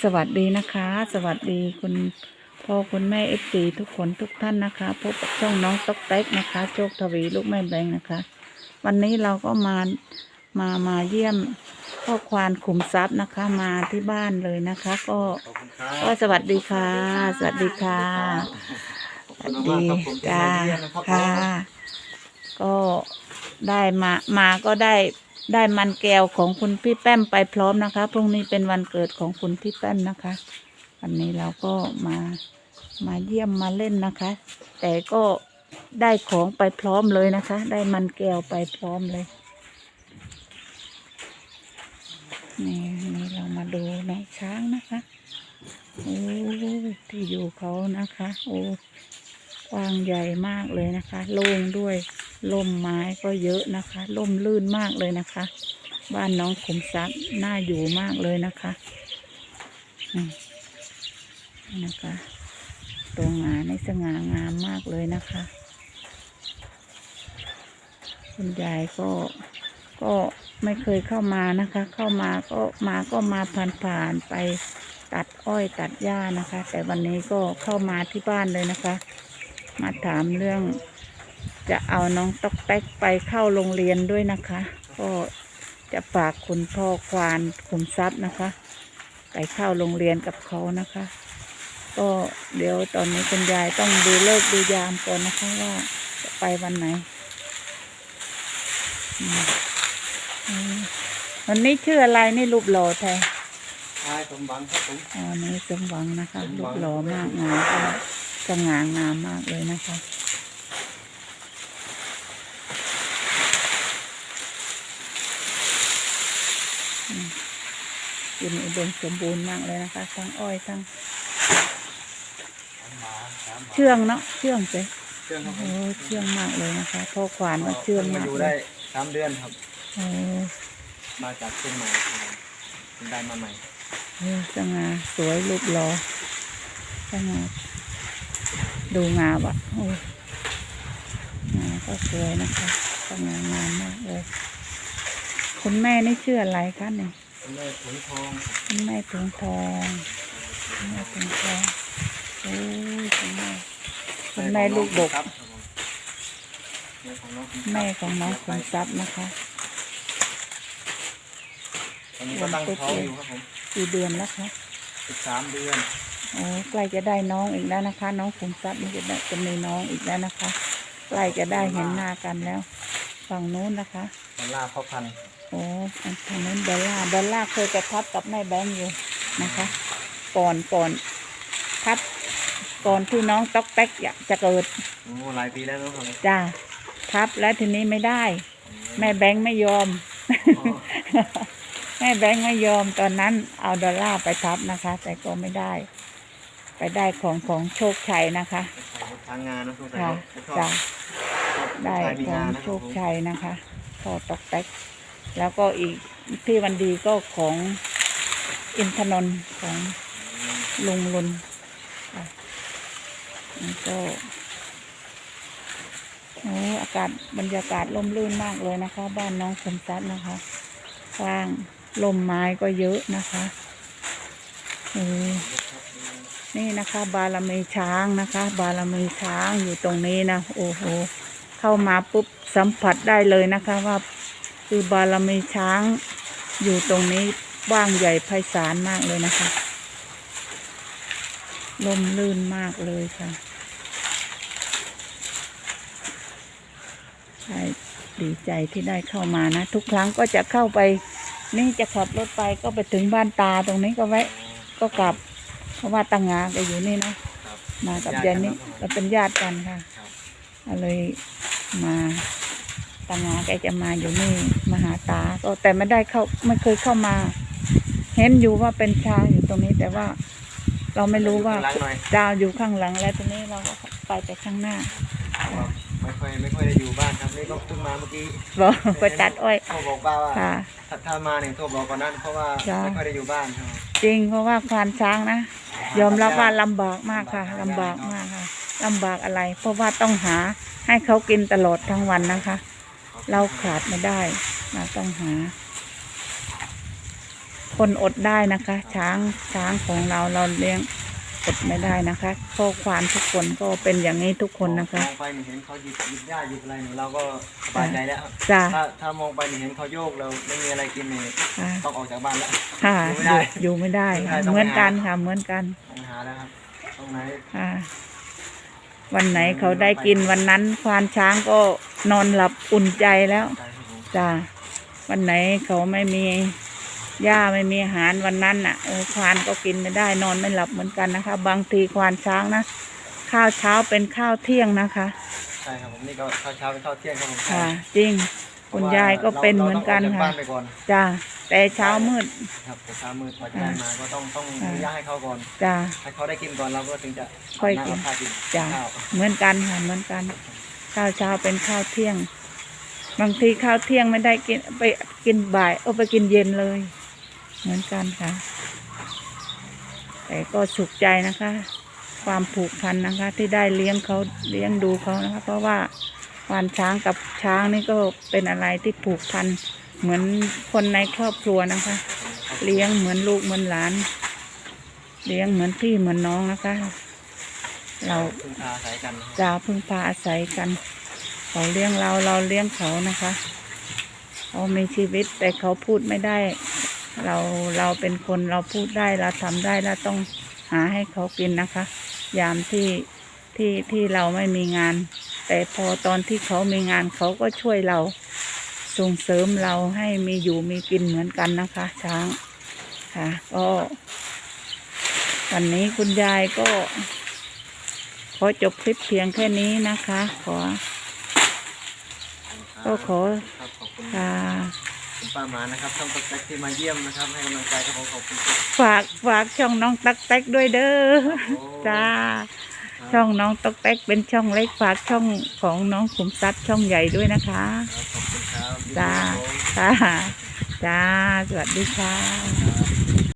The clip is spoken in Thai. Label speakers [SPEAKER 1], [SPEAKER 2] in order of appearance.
[SPEAKER 1] สวัสดีนะคะ สวัสดีคุณพ่อคุณแม่เอฟซีทุกคนทุกท่านนะคะ พบกับช่องน้องต๊อกเต็กนะคะ โชคทวีลูกแม่แบงค์นะคะ วันนี้เราก็มามามาเยี่ยมพ่อควานขุมทรัพย์นะคะ มาที่บ้านเลยนะคะ ก็
[SPEAKER 2] ขอบคุณครับ
[SPEAKER 1] ก็สวัสดีค่ะ สวัสดีค่ะ
[SPEAKER 2] ขอบคุณมากๆครับผม
[SPEAKER 1] จ้า
[SPEAKER 2] ที่มาเยี่ยมนะครับ
[SPEAKER 1] ค่ะ ก็ได้มามาก็ได้ ได้มันแก้วของคุณพี่แป้มไปพร้อมนะคะ พรุ่งนี้เป็นวันเกิดของคุณพี่แป้มนะคะ วันนี้เราก็มามาเยี่ยมมาเล่นนะคะ แต่ก็ได้ของไปพร้อมเลยนะคะ ได้มันแก้วไปพร้อมเลย นี่นี่เรามาดูน้องช้างนะคะ โอ้ที่อยู่เขานะคะ โอ้ กว้างใหญ่มากเลยนะคะ โล่งด้วยล่มไม้ก็เยอะนะคะล่มลื่นมากเลยนะคะ บ้านน้องขุมทรัพย์น่าอยู่มากเลยนะคะนี่นี่นะคะตัวงาในสง่างามมากเลยนะคะ คุณยายก็ก็ไม่เคยเข้ามานะคะ เข้ามาก็มาก็มาผ่านๆไปตัดอ้อยตัดหญ้านะคะ แต่วันนี้ก็เข้ามาที่บ้านเลยนะคะ มาถามเรื่อง จะเอาน้องต๊อกแต๊กไปเข้าโรงเรียนด้วยนะคะ ก็จะฝากคุณพ่อควานคุมทรัพย์นะคะ ไปเข้าโรงเรียนกับเขานะคะ ก็เดี๋ยวตอนนี้คุณยายต้องดูเลิกษ์ดูยามก่อนนะคะว่าจะไปวันไหนอืมอืมวันนี้ชื่ออะไรนี่รูปหล่อแท้
[SPEAKER 2] ชายสมบังครับผม
[SPEAKER 1] อ๋อนี่สมหวังนะคะ
[SPEAKER 2] สมหวัง
[SPEAKER 1] รูปหล่อมากงามก็ สง่างามมากเลยนะคะกินอุดมสมบูรณ์มากเลยนะคะ ทั้งอ้อยทั้ง
[SPEAKER 2] หมาสามหมา
[SPEAKER 1] เชื่องเนาะเชื่องเจ๊
[SPEAKER 2] เชื่องครับผ
[SPEAKER 1] โอ้
[SPEAKER 2] ม
[SPEAKER 1] เชื่องมากเลยนะคะพ่อขวานว่าเชื่อง
[SPEAKER 2] พิ่
[SPEAKER 1] มาก
[SPEAKER 2] อยู่
[SPEAKER 1] เล
[SPEAKER 2] ได้
[SPEAKER 1] ย
[SPEAKER 2] สามเดือนครับ
[SPEAKER 1] โอ้
[SPEAKER 2] มาจากเชียงใหม่ครับผมเพิ่งได้มาใหม่
[SPEAKER 1] โหสง่าสวยรูปหล่อสง่า ดูงามอะโอ้งาก็สวยนะคะสง่างามมากเลยคุณแม่นี่ชื่ออะไรคะเนี่ย
[SPEAKER 2] คุณแม่ถุงทอง
[SPEAKER 1] คุณแม่ถุงทองคุณแม่ถุงทองโอ้ยคุณแม่คุณแม่ลูกบก
[SPEAKER 2] ครับผมแม่ของน้องคุณ
[SPEAKER 1] แม่ของน้องคุณทรัพย์นะคะ
[SPEAKER 2] ตอนนี้ก็ตั้งท้องอยู่ครับผม
[SPEAKER 1] กี่เดือนแล้วคะ
[SPEAKER 2] สิบสามเดือน
[SPEAKER 1] โอ้ใกล้จะได้น้องอีกแล้วนะคะ น้องคุณทรัพย์นี่จะได้จะมีน้องอีกแล้วนะคะ ใกล้จะได้เห็นหน้ากันแล้ว ฝั่งนู้นนะคะ
[SPEAKER 2] ตอนล่าพ่อพันธุ์
[SPEAKER 1] โอ้อันทางนู้นดอลล่าร์ดอลล่าร์เคยจะทับกับแม่แบงค์อยู่นะคะ ก่อนก่อนทับก่อนที่น้องต๊อกแต๊กอยากจะเกิด
[SPEAKER 2] โอ้หลายปีแล้วเนาะครับ
[SPEAKER 1] จ้าทับแล้วทีนี้ไม่ได้ แม่แบงค์ไม่ยอม
[SPEAKER 2] อ๋อ
[SPEAKER 1] แม่แบงค์ไม่ยอมตอนนั้นเอาดอลลาร์ไปทับนะคะ แต่ก็ไม่ได้ ไปได้ของของโชคชัยนะคะ
[SPEAKER 2] ทางงานนะทุกท่า
[SPEAKER 1] ค่ะ
[SPEAKER 2] นชอบ
[SPEAKER 1] จ้า
[SPEAKER 2] ชอบ
[SPEAKER 1] ได้
[SPEAKER 2] ชายมี
[SPEAKER 1] ของ
[SPEAKER 2] งานนะ
[SPEAKER 1] โช
[SPEAKER 2] รับ
[SPEAKER 1] ค
[SPEAKER 2] ผม
[SPEAKER 1] ชัยนะคะพอตอกแตกแล้วก็อีกที่วันดีก็ของอินทนนท์ของลุงลุนค่ะนี่ก็โอ้อากาศบรรยากาศร่มรื่นมากเลยนะคะ บ้านน้องคมซัดนะคะกว้างลมไม้ก็เยอะนะคะโอ้ นี่นะคะ บารมีช้างนะคะ บารมีช้างอยู่ตรงนี้นะโอ้โหเข้ามาปุ๊บสัมผัสได้เลยนะคะว่าคือบารมีช้างอยู่ตรงนี้ว่างใหญ่ไพศาลมากเลยนะคะลมลื่นมากเลยค่ะใช่ดีใจที่ได้เข้ามานะ ทุกครั้งก็จะเข้าไป นี่จะขับรถไปก็ไปถึงบ้านตาตรงนี้ก็แวะก็กลับ ราะว่าตังงาแกอยู่นี่เนาะ
[SPEAKER 2] ครับ
[SPEAKER 1] มากับยายนี่เราเป็นญาติกันค่ะ
[SPEAKER 2] ครับ
[SPEAKER 1] ก็เลยมาตังงาแกจะมาอยู่นี่มาหาตาก็แต่ไม่ได้เข้าไม่เคยเข้ามา เห็นอยู่ว่าเป็นช้างอยู่ตรงนี้ แต่ว่า เราไม่รู้ว่า
[SPEAKER 2] ข้งหลังหน่อย
[SPEAKER 1] ดาวอยู่ข้างหลังแล้วทีนี้เราก็ไปแต่ข้างหน้า
[SPEAKER 2] ไม่ค่อยไม่ค่อยได้อยู่บ้านครับนี่ก็เพิ่งมาเมื่อกี้
[SPEAKER 1] บอกไปตัดอ้อย
[SPEAKER 2] โทรบอกป้าว่า
[SPEAKER 1] ค่ะ
[SPEAKER 2] ถ้าถ้ามาหนึ่งโทรบอกก่อนนั้นเพราะว่า
[SPEAKER 1] จ้ะ
[SPEAKER 2] ไม่ค่อยได้อยู่บ้านครับ
[SPEAKER 1] จริงเพราะว่าควานช้างนะยอมรับว่าลำบากมากค่ะลำบากมากค่ะลำบากอะไร เพราะว่าต้องหาให้เขากินตลอดทั้งวันนะคะ เราขาดไม่ได้เราต้องหา คนอดได้นะคะ ช้างช้างของเราเราเลี้ยง อดไม่ได้นะคะข้อความทุกคนก็เป็นอย่างนี้ทุกคนนะคะ
[SPEAKER 2] มองไปนี่เห็นเขาหยิบหยิบหญ้าหยิบอะไรหนูเราก็สบายใจแล้ว
[SPEAKER 1] จ้า
[SPEAKER 2] ถ้าถ้ามองไปนี่เห็นเขาโยกเราไม่มีอะไรกินนี่
[SPEAKER 1] ค่ะ
[SPEAKER 2] ต้องออกจากบ้านแล้ว
[SPEAKER 1] ค่ะ
[SPEAKER 2] อยู่ไม่ได้
[SPEAKER 1] อยู่ไม่ได้
[SPEAKER 2] อยู่ไม่ได้ต้อง
[SPEAKER 1] เหมือนกัน
[SPEAKER 2] ไปหา
[SPEAKER 1] ค่ะเหมือนกัน
[SPEAKER 2] ต้องหาแล้วครับตรงไหน
[SPEAKER 1] ค่ะ วันไหนเขาได้กินวันนั้นควานช้างก็นอนหลับอุ่นใจแล้ว
[SPEAKER 2] ใช่ครับผม
[SPEAKER 1] จ้าวันไหนเขาไม่มี หญ้าไม่มีอาหารวันนั้นน่ะเออควานก็กินไม่ได้นอนไม่หลับเหมือนกันนะคะ บางทีควานช้างนะข้าวเช้าเป็นข้าวเที่ยงนะคะ
[SPEAKER 2] ใช่ครับผมนี่ก็ข้าวเช้าเป็นข้าวเที่ยงครับผม
[SPEAKER 1] ค่ะ จริงคุณยายก็เป็นเหมือนกัน
[SPEAKER 2] เราต้องออกจาก
[SPEAKER 1] ค่ะ
[SPEAKER 2] บ้านไปก่อน
[SPEAKER 1] จ้าแต่เช้ามืด
[SPEAKER 2] ครับแต่เช้ามืดกว่าจะได้มาก็ต้องต้อง
[SPEAKER 1] ค่ะ
[SPEAKER 2] อนุญาตให้เขาก่อน
[SPEAKER 1] จ้า
[SPEAKER 2] ให้เขาได้กินก่อนเราก็ถึงจะ
[SPEAKER 1] ค่อยกิน
[SPEAKER 2] เาข้าวกิน
[SPEAKER 1] จ้า
[SPEAKER 2] ข้าว
[SPEAKER 1] เหมือนกันค่ะเหมือนกันข้าวเช้าเป็นข้าวเที่ยง บางทีข้าวเที่ยงไม่ได้กินไปกินบ่ายเอาไปกินเย็นเลย เหมือนกันค่ะ แต่ก็สุขใจนะคะ ความผูกพันนะคะ ที่ได้เลี้ยงเขาเลี้ยงดูเขานะคะ เพราะว่าควานช้างกับช้างนี่ก็เป็นอะไรที่ผูกพันเหมือนคนในครอบครัวนะคะ เลี้ยงเหมือนลูกเหมือนหลาน เลี้ยงเหมือนพี่เหมือนน้องนะคะ เรา
[SPEAKER 2] พึ่งพาอาศัยกันนะครับ
[SPEAKER 1] จะพึ่งพาอาศัยกันเขาเลี้ยงเราเราเลี้ยงเขานะคะเขามีชีวิตแต่เขาพูดไม่ได้ เราเราเป็นคนเราพูดได้เราทำได้เราต้องหาให้เขากินนะคะ ยามที่ที่ที่เราไม่มีงาน แต่พอตอนที่เขามีงานเขาก็ช่วยเราส่งเสริมเราให้มีอยู่มีกินเหมือนกันนะคะ ช้างค่ะ ก็วันนี้คุณยายก็ ขอจบคลิปเพียงแค่นี้นะคะ ขอ ก็ขอ
[SPEAKER 2] ครับขอบคุณ
[SPEAKER 1] ค่ะ
[SPEAKER 2] คุณป้าหมานะครับช่องตกแตกที่มาเยี่ยมนะครับ ให้กำลังใจครับผมขอบคุณครับ
[SPEAKER 1] ฝากฝากช่องน้องตักแตกด้วยเด้อ
[SPEAKER 2] โอ้
[SPEAKER 1] จ้า
[SPEAKER 2] ครับ
[SPEAKER 1] ช่องน้องตักแตกเป็นช่องเล็กฝากช่องของน้องขุมทรัพย์ช่องใหญ่ด้วยนะคะ
[SPEAKER 2] ครับขอบคุณครับ
[SPEAKER 1] จ้า
[SPEAKER 2] ยินดีครับผม
[SPEAKER 1] จ้าจ้า สวัสดีค่ะ
[SPEAKER 2] ครับ